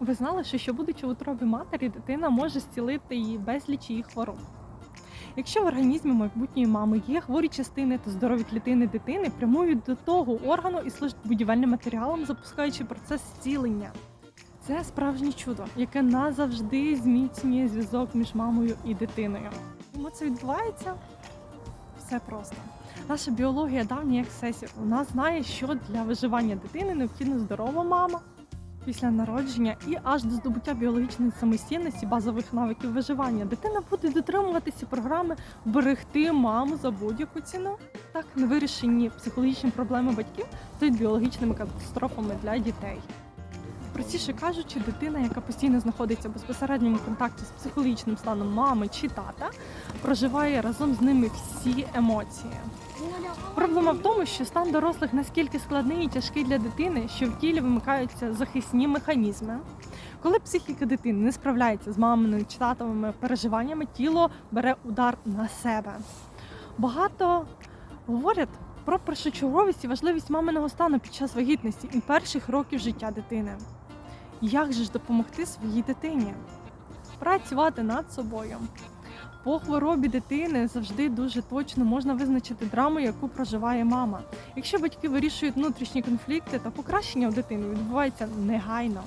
Ви знали, що, що будучи в утробі матері, дитина може зцілити її безліч її хвороб. Якщо в організмі майбутньої мами є хворі частини, то здорові клітини дитини прямують до того органу і служать будівельним матеріалом, запускаючи процес зцілення. Це справжнє чудо, яке назавжди зміцнює зв'язок між мамою і дитиною. Чому це відбувається? Все просто. Наша біологія давня як всесвіт. Вона знає, що для виживання дитини необхідна здорова мама після народження і аж до здобуття біологічної самостійності базових навиків виживання. Дитина буде дотримуватися програми берегти маму за будь-яку ціну. Так, невирішені психологічні проблеми батьків стають біологічними катастрофами для дітей. Простіше кажучи, дитина, яка постійно знаходиться в безпосередньому контакті з психологічним станом мами чи тата, проживає разом з ними всі емоції. Проблема в тому, що стан дорослих наскільки складний і тяжкий для дитини, що в тілі вимикаються захисні механізми. Коли психіка дитини не справляється з маминою чи татовими переживаннями, тіло бере удар на себе. Багато говорять про першочерговість і важливість маминого стану під час вагітності і перших років життя дитини. Як же ж допомогти своїй дитині? Працювати над собою. По хворобі дитини завжди дуже точно можна визначити драму, яку проживає мама. Якщо батьки вирішують внутрішні конфлікти, то покращення у дитини відбувається негайно.